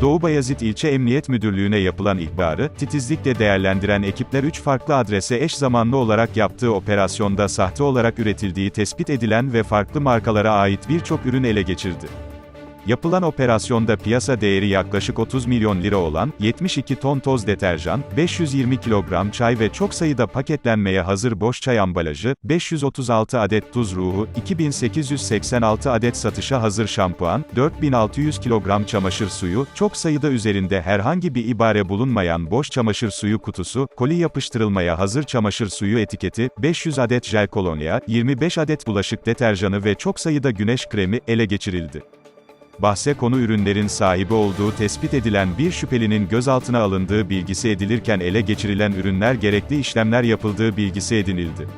Doğu Bayazıt İlçe Emniyet Müdürlüğü'ne yapılan ihbarı, titizlikle değerlendiren ekipler 3 farklı adrese eş zamanlı olarak yaptığı operasyonda sahte olarak üretildiği tespit edilen ve farklı markalara ait birçok ürün ele geçirdi. Yapılan operasyonda piyasa değeri yaklaşık 30 milyon lira olan, 72 ton toz deterjan, 520 kilogram çay ve çok sayıda paketlenmeye hazır boş çay ambalajı, 536 adet tuz ruhu, 2886 adet satışa hazır şampuan, 4600 kilogram çamaşır suyu, çok sayıda üzerinde herhangi bir ibare bulunmayan boş çamaşır suyu kutusu, koli yapıştırılmaya hazır çamaşır suyu etiketi, 500 adet jel kolonya, 25 adet bulaşık deterjanı ve çok sayıda güneş kremi ele geçirildi. Bahse konu ürünlerin sahibi olduğu tespit edilen bir şüphelinin gözaltına alındığı bilgisi edilirken ele geçirilen ürünler gerekli işlemler yapıldığı bilgisi edinildi.